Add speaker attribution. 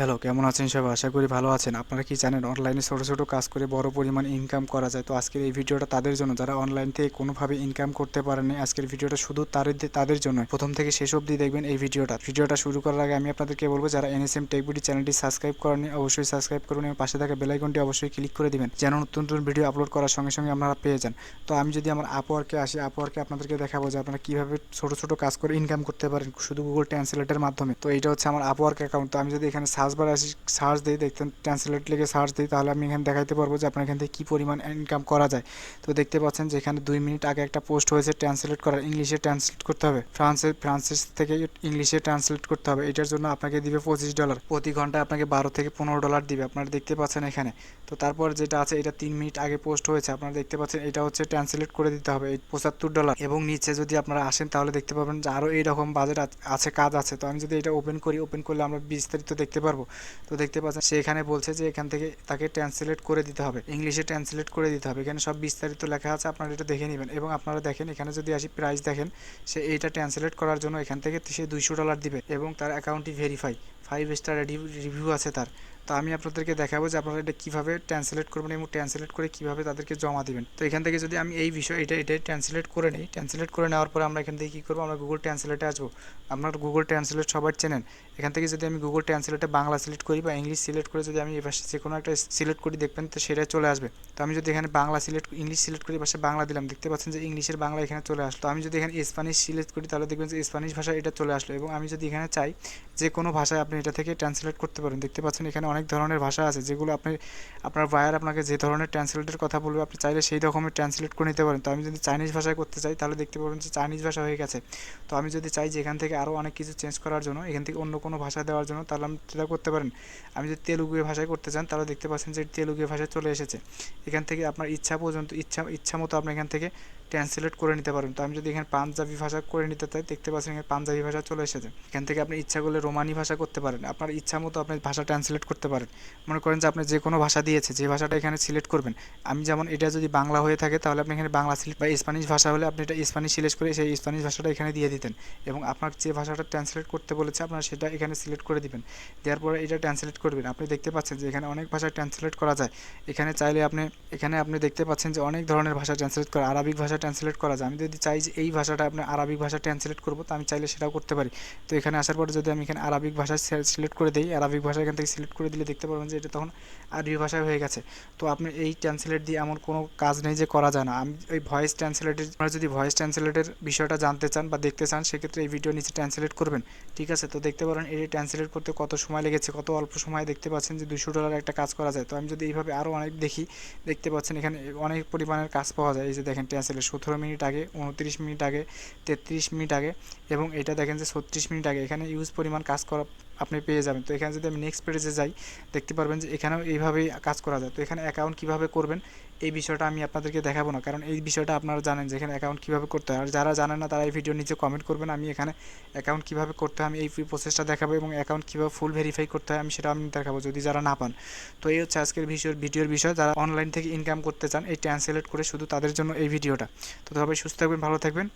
Speaker 1: Hello কেমন আছেন সবাই? আশা করি ভালো আছেন। আপনারা কি জানেন অনলাইনে ছোটো ছোটো কাজ করে বড় পরিমাণ ইনকাম করা যায়। তো আজকের এই ভিডিওটা তাদের জন্য, যারা অনলাইন থেকে কোনোভাবে ইনকাম করতে পারেনি আজকের ভিডিওটা শুধু তাদের তাদের জন্য প্রথম থেকে শেষ অবধি দেখবেন এই ভিডিওটা। ভিডিওটা শুরু করার আগে আমি আপনাদেরকে বলব, যারা এনএসএম টেকবিডি চ্যানেলটি সাবস্ক্রাইব করেননি, অবশ্যই সাবস্ক্রাইব করুন এবং পাশে থাকা বেলাইকনটি অবশ্যই ক্লিক করে দিবেন, যেন নতুন নতুন ভিডিও আপলোড করার সঙ্গে সঙ্গে আপনারা পেয়ে যান। তো আমি যদি আমার আপওয়ার্কে আসি আপওয়ার্কে আপনাদেরকে দেখাবো যে আপনারা কীভাবে ছোটো ছোটো কাজ করে ইনকাম করতে পারেন, শুধু গুগল ট্রান্সলেটের মাধ্যমে। তো এইটা হচ্ছে আমার আপওয়ার্ক অ্যাকাউন্ট তো আমি যদি এখানে সার্চ বার আসি, সার্চ দিই দেখতেন ট্রান্সলেট লিখে সার্চ দিই, তাহলে আমি এখানে দেখাইতে পারব যে আপনার এখান থেকে কী পরিমাণ ইনকাম করা যায়। তো দেখতে পাচ্ছেন যে এখানে দুই মিনিট আগে একটা পোস্ট হয়েছে ট্রান্সলেট করার, ইংলিশে ট্রান্সলেট করতে হবে। ফ্রান্সে ফ্রান্সিস থেকে ইংলিশে ট্রান্সলেট করতে হবে। এটার জন্য আপনাকে দিবে পঁচিশ ডলার প্রতি ঘন্টায় আপনাকে বারো থেকে পনেরো ডলার দিবে, আপনারা দেখতে পাচ্ছেন এখানে। তো তারপর যেটা আছে, এটা তিন মিনিট আগে পোস্ট হয়েছে, আপনারা দেখতে পাচ্ছেন এটা হচ্ছে ট্রান্সলেট করে দিতে হবে, এই পঁচাত্তর ডলার এবং নিচে যদি আপনারা আসেন, তাহলে দেখতে পাবেন যে আরও এইরকম বাজেট আছে, কাজ আছে। তো আমি যদি এটা ওপেন করি ওপেন করলে আমরা বিস্তারিত দেখতে পারব। তো দেখতে পাচ্ছেন, সে এখানে বলছে যে এখান থেকে তাকে ট্রান্সলেট করে দিতে হবে। ইংলিশে ট্রান্সলেট করে দিতে হবে। এখানে সব বিস্তারিত লেখা আছে, আপনারা এটা দেখে নেবেন। এবং আপনারা দেখেন, এখানে যদি আসি প্রাইস দেখেন, সে এইটা ট্রান্সলেট করার জন্য এখান থেকে সে দুইশো ডলার দিবে এবং তার অ্যাকাউন্টটি ভেরিফাই ফাইভ স্টার রিভিউ আছে তার। তো আমি আপনাদেরকে দেখাবো যে আপনারা এটা কীভাবে ট্রান্সলেট করবেন এবং ট্রান্সলেট করে কীভাবে তাদেরকে জমা দিবেন। তো এখান থেকে যদি আমি এই বিষয়, এটা, এটাই ট্রান্সলেট করে নিই ট্রান্সলেট করে নেওয়ার পরে আমরা এখান থেকে কী করব? আমরা গুগল ট্রান্সলেটে আসব। আপনার গুগল ট্রান্সলেট সবাই চেনেন। এখান থেকে যদি আমি গুগল ট্রান্সলেটে বাংলা সিলেক্ট করি বা ইংলিশ সিলেক্ট করে যদি আমি এবার যে কোনো একটা সিলেক্ট করি, দেখবেন তো সেটা চলে আসবে। তো আমি যদি এখানে বাংলা সিলেক্ট ইংলিশ সিলেক্ট করি পাশে বাংলা দিলাম, দেখতে পাচ্ছেন যে ইংলিশের বাংলা এখানে চলে আসলো। আমি যদি এখানে স্প্যানিশ সিলেক্ট করি, তাহলে দেখবেন যে স্প্যানিশ ভাষা এটা চলে আসলো। এবং আমি যদি এখানে চাই যে কোনো ভাষায় আপনি এটা থেকে ট্রান্সলেট করতে পারেন। দেখতে পাচ্ছেন এখানে অনেক ধরনের ভাষা আছে, যেগুলো আপনি, আপনার বায়ার আপনাকে যে ধরনের ট্রান্সলেটের কথা বলবে, আপনি চাইলে সেই রকমের ট্রান্সলেট করে নিতে পারেন। তো আমি যদি চাইনিজ ভাষায় করতে চাই, তাহলে দেখতে পাবেন যে চাইনিজ ভাষা হয়ে গেছে। তো আমি যদি চাই যে এখান থেকে আরও অনেক কিছু চেঞ্জ করার জন্য, এখান থেকে অন্য কোনো ভাষা দেওয়ার জন্য, তাহলে আপনি সেটা করতে পারেন। আমি যদি তেলুগু ভাষায় করতে চান, তাহলে দেখতে পাচ্ছেন যে তেলুগু ভাষায় চলে এসেছে। এখান থেকে আপনার ইচ্ছা পর্যন্ত, ইচ্ছা ইচ্ছা মতো আপনি এখান থেকে ট্রান্সলেট করে নিতে পারেন তো আমি যদি এখানে পাঞ্জাবি ভাষা করে নিতে চাই, দেখতে পাচ্ছেন এখানে পাঞ্জাবি ভাষা চলে এসেছে। এখান থেকে আপনি ইচ্ছা করলে রোমানি ভাষা করতে পারেন। আপনার ইচ্ছা মতো আপনি ভাষা ট্রান্সলেট করতে পারেন। মনে করেন যে আপনি যে কোনো ভাষা দিয়েছে, যে ভাষাটা এখানে সিলেক্ট করবেন। আমি যেমন এটা যদি বাংলা হয়ে থাকে, তাহলে আপনি এখানে বাংলা সিলেক্ট বা স্প্যানিশ ভাষা হলে আপনি এটা স্প্যানিশ সিলেক্ট করে সেই স্প্যানিশ ভাষাটা এখানে দিয়ে দিতেন। এবং আপনার যে ভাষাটা ট্রান্সলেট করতে বলেছে, আপনার সেটা এখানে সিলেক্ট করে দিবেন। দেওয়ার পরে এটা ট্রান্সলেট করবেন। আপনি দেখতে পাচ্ছেন যে এখানে অনেক ভাষা ট্রান্সলেট করা যায়। এখানে চাইলে আপনি, এখানে আপনি দেখতে পাচ্ছেন যে অনেক ধরনের ভাষা ট্রান্সলেট করা। আরবিক ভাষা ট্রান্সলেট করা যায়। আমি যদি চাই যে এই ভাষাটা আপনি আরবিক ভাষা ট্রান্সলেট করব, তো আমি চাইলে সেটাও করতে পারি। তো এখানে আসার পরে যদি আমি এখানে আরবিক ভাষা সিলেক্ট করে দিই, আরবিক ভাষা এখান থেকে সিলেক্ট করে দিলে দেখতে পারবেন যে এটা তখন আরবি ভাষায় হয়ে গেছে। তো আপনি এই ট্রান্সলেট দিয়ে এমন কোনো কাজ নেই যে করা যায় না। আমি ওই ভয়েস ট্রান্সলেটের আপনারা যদি ভয়েস ট্রান্সলেটের বিষয়টা জানতে চান বা দেখতে চান, সেক্ষেত্রে এই ভিডিও নিচে ট্রান্সলেট করবেন। ঠিক আছে? তো দেখতে পারেন এই ট্রান্সলেট করতে কত সময় লেগেছে, কত অল্প সময় দেখতে পাচ্ছেন যে দুশো ডলার একটা কাজ করা যায়। তো আমি যদি এইভাবে আরও অনেক দেখি, দেখতে পাচ্ছেন এখানে অনেক পরিমাণের কাজ পাওয়া যায়। এই যে দেখেন ট্রান্সলেট সতেরো মিনিট আগে, উনত্রিশ মিনিট আগে, তেত্রিশ মিনিট আগে এবং এটা দেখেন যে ছত্রিশ মিনিট আগে। এখানে ইউজ পরিমাণ কাজ করা আপনি পেয়ে যাবেন। তো এখানে যদি আমি নেক্সট পেজে যাই, দেখতে পারবেন যে এখানেও এইভাবেই কাজ করা যায়। তো এখানে অ্যাকাউন্ট কীভাবে করবেন, এই বিষয়টা আমি আপনাদেরকে দেখাবো না। কারণ এই বিষয়টা আপনারা জানেন যে এখানে অ্যাকাউন্ট কীভাবে করতে হয়। আর যারা জানেন না, তারা এই ভিডিও নিচে কমেন্ট করবেন, আমি এখানে অ্যাকাউন্ট কীভাবে করতে হয়, আমি এই প্রসেসটা দেখাবো এবং অ্যাকাউন্ট কীভাবে ফুল ভেরিফাই করতে হয়, আমি সেটা আমি দেখাবো, যদি যারা না পান। তো এই হচ্ছে আজকের ভিডিওর ভিডিওর বিষয়। যারা অনলাইন থেকে ইনকাম করতে চান, এই ট্রান্সলেট করে শুধু তাদের জন্য এই ভিডিওটা তো সবাই সুস্থ থাকবেন, ভালো থাকবেন।